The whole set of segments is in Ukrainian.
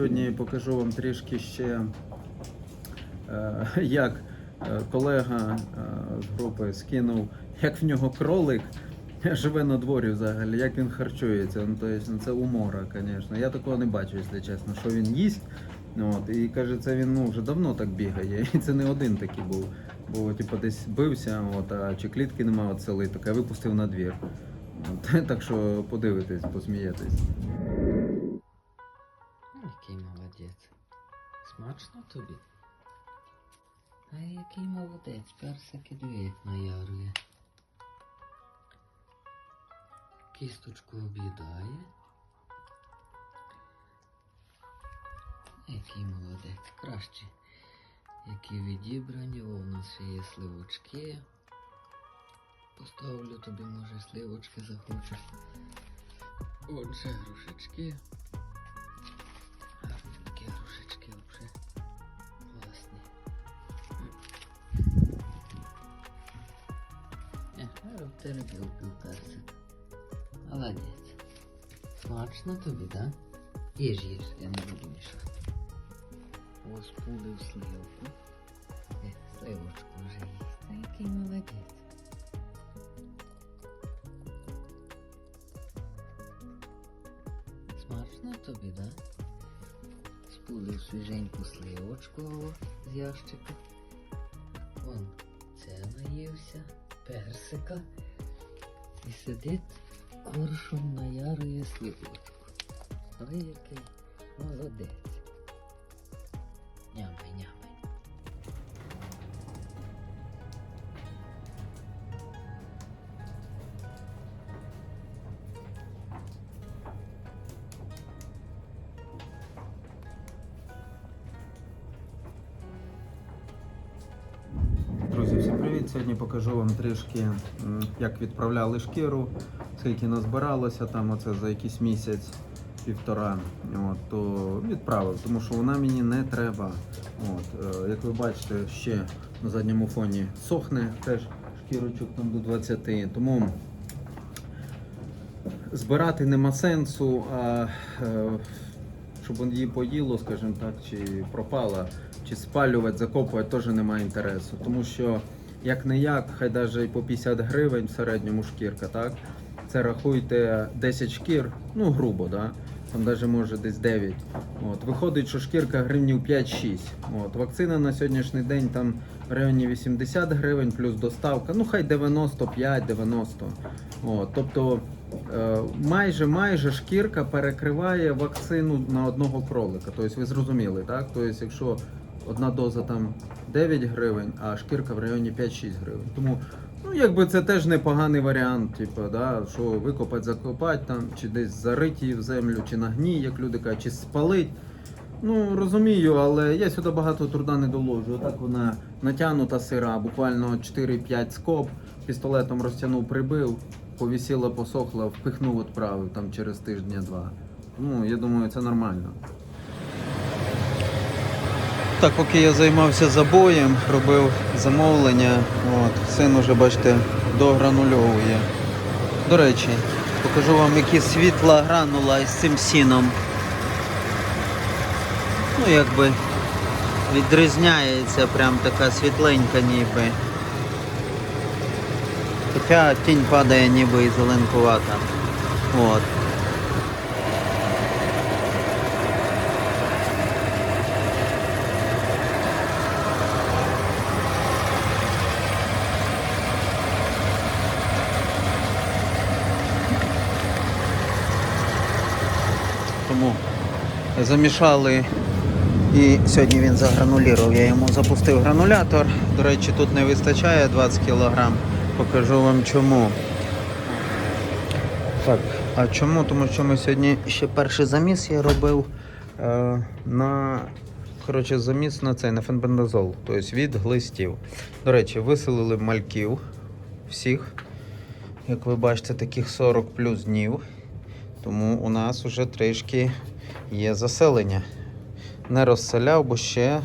сьогодні покажу вам трішки ще, е, як е, колега е, з групи скинув, як в нього кролик живе на дворі взагалі, як він харчується. Ну, тобто, це умора, звісно. Я такого не бачу, якщо чесно, що він їсть. От, і каже, це він ну, вже давно так бігає. І це не один такий був. Бо типу, десь бився, от, а чи клітки немає от селить, так я випустив на двір. От, так що подивитесь, посмієтесь. Смачно тобі? А який молодець, персики дві наярує. Кісточку об'їдає. Який молодець, краще. Які відібрані, о, у нас ще є сливочки. Поставлю тобі, може, сливочки захочеш. Отже, грушечки. Е, терпів. Молодець. Смачно тобі, так? Да? Їж, їж, я не буду мішати. Ось пулив сливку. Е, сливочку вже їсть. Та який молодець. Смачно тобі, да? Спулив свіженьку сливочку з ящика. Персика. І сидить коршун ярої сливочку. Ой, який молодець. Сьогодні покажу вам трішки, як відправляли шкіру, скільки назбиралося там оце за якийсь місяць, півтора. От, то відправив, тому що вона мені не треба. От, е, як ви бачите, ще на задньому фоні сохне теж шкірочок там до 20. Тому збирати нема сенсу, а е, щоб її поїло, скажімо так, чи пропала, чи спалювати, закопувати теж немає інтересу. Тому що як не як, хай навіть по 50 гривень в середньому шкірка, так? Це рахуйте 10 шкір, ну грубо, да? там навіть може десь 9. От. Виходить, що шкірка гривнів 5-6. От. Вакцина на сьогоднішній день там в районі 80 гривень плюс доставка, ну хай 95-90. Тобто е, майже майже шкірка перекриває вакцину на одного кролика. Тобто ви зрозуміли, так? Тобто, якщо одна доза там 9 гривень, а шкірка в районі 5-6 гривень. Тому ну, якби це теж непоганий варіант, типу, да, що викопати, закопати там, чи десь зарити її в землю, чи на гній, як люди кажуть, чи спалить. Ну, розумію, але я сюди багато труда не доложу. Отак вона натягнута сира, буквально 4-5 скоб, пістолетом розтягнув, прибив, повісіла, посохла, впихнув, відправив там через тиждня-два. Ну, я думаю, це нормально. Так, поки я займався забоєм, робив замовлення, от, син уже, бачите, догранульовує. До речі, покажу вам, які світла гранула із цим сіном. Ну, якби відрізняється прям така світленька ніби. Хоча тінь падає ніби і зеленкувата. От. Тому замішали і сьогодні він загранулірував. Я йому запустив гранулятор. До речі, тут не вистачає 20 кг. Покажу вам чому. Так, а чому? Тому що ми сьогодні ще перший заміс я робив е, на коротше, заміс на цей, на фенбендазол, тобто від глистів. До речі, виселили мальків всіх. Як ви бачите, таких 40 плюс днів. Тому у нас вже трішки є заселення. Не розселяв, бо ще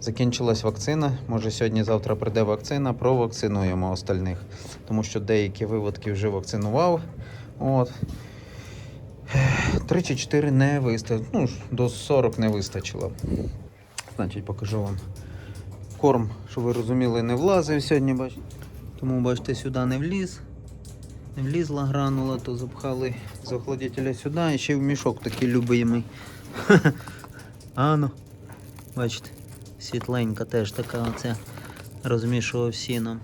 закінчилась вакцина. Може сьогодні-завтра прийде вакцина, провакцинуємо остальних. Тому що деякі виводки вже вакцинував. От. 3 чи 4 не вистачило. Ну, до 40 не вистачило. Значить, покажу вам. Корм, щоб ви розуміли, не влазив сьогодні, бачите. Тому бачите, сюди не вліз. Не влізла гранула, то запхали з охладителя сюди і ще в мішок такий любимий. А ну, бачите, світленька теж така оця розмішував сіном.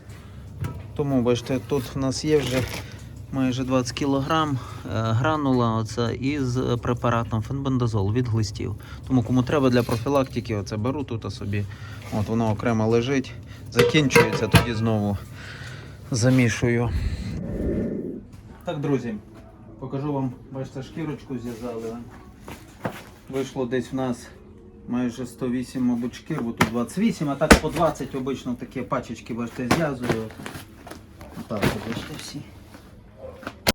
Тому бачите, тут в нас є вже майже 20 кг гранула оця із препаратом фенбендазол від глистів. Тому кому треба для профілактики, оце беру тут собі. От воно окремо лежить, закінчується, тоді знову замішую. Так, друзі, покажу вам, бачите, шкірочку зв'язали. Вийшло десь в нас майже 108, мабуть, шкір, бо тут 28, а так по 20 обично такі пачечки, бачите, зв'язую. Отак, от, бачите, всі.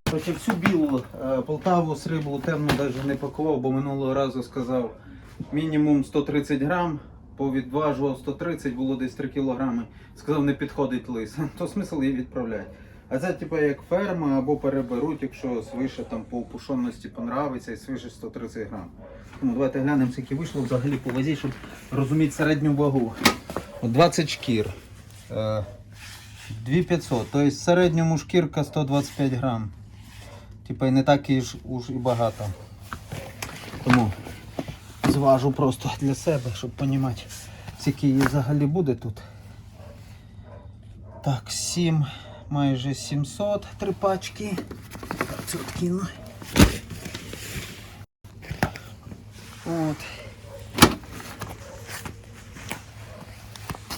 Короче, всю білу е, Полтаву сріблу темну навіть не пакував, бо минулого разу сказав мінімум 130 грам, повідважував 130, було десь 3 кілограми. Сказав, не підходить лис. То смисл її відправляти. А це типу як ферма або переберуть, якщо свише там по опушеності понравиться і свише 130 грам. Тому давайте глянемо, скільки вийшло взагалі по вазі, щоб розуміти середню вагу. 20 шкір. Е, 2500, тобто в середньому шкірка 125 грам. Типа і не так і ж уж і багато. Тому зважу просто для себе, щоб розуміти, скільки її взагалі буде тут. Так, 7, майже 700, три пачки. Так, це. От.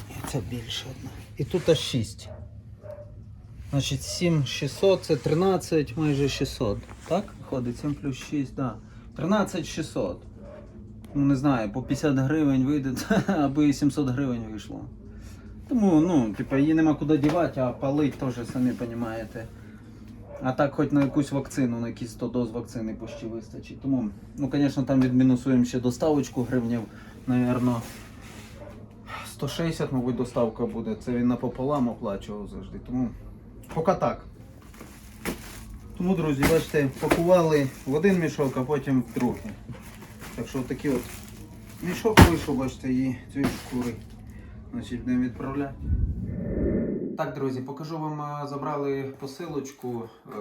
І це більше одна. І тут аж 6. Значить 7600 це 13, майже 600. Так? Виходить 7 плюс 6, да. 13 600. Ну не знаю, по 50 гривень вийде, аби 700 гривень вийшло. Тому, ну, типа, її нема куди дівати, а палить теж, самі розумієте. А так хоч на якусь вакцину, на якісь 100 доз вакцини почти вистачить. Тому, ну, звісно, там відмінусуємо ще доставочку гривнів, напевно, 160, мабуть, доставка буде. Це він напополам оплачував завжди. Тому поки так. Тому, друзі, бачите, пакували в один мішок, а потім в другий. Так що такий от мішок вийшов, бачите, і цієї шкури. Значить, будемо відправляти. Так, друзі, покажу вам, забрали посилочку е,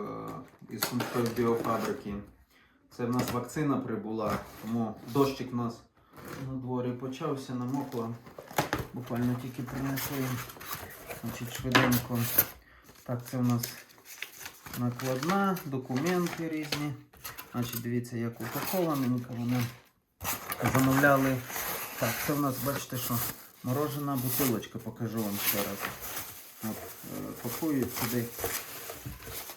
із Сумської біофабрики. Це в нас вакцина прибула, тому дощик у нас на дворі почався, намокло. Буквально тільки принесли. Значить, швиденько. Так, це у нас накладна, документи різні. Значить, дивіться, як упакованенько вони замовляли. Так, це у нас, бачите, що морожена бутилочка, покажу вам ще раз. От, е, пакують сюди.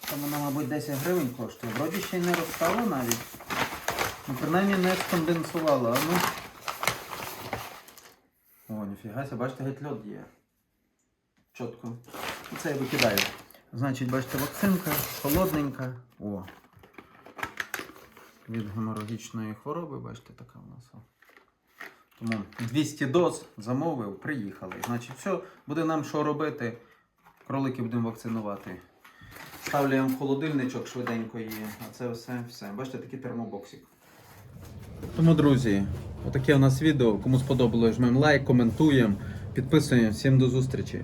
Там вона, мабуть, 10 гривень коштує. Вроді ще й не розстало навіть. Ну, принаймні не сконденсувало. А ну. О, ніфіга бачите, геть льод є. Чітко. Це я викидаю. Значить, бачите, вакцинка, холодненька. О. Від геморагічної хвороби, бачите, така в нас. Тому 200 доз замовив, приїхали. Значить, все, буде нам що робити. Кролики будемо вакцинувати. Ставляємо в холодильничок швиденько її, а це все, все. Бачите, такий термобоксик. Тому, друзі, отаке у нас відео. Кому сподобалось, жмемо лайк, коментуємо, підписуємо. Всім до зустрічі.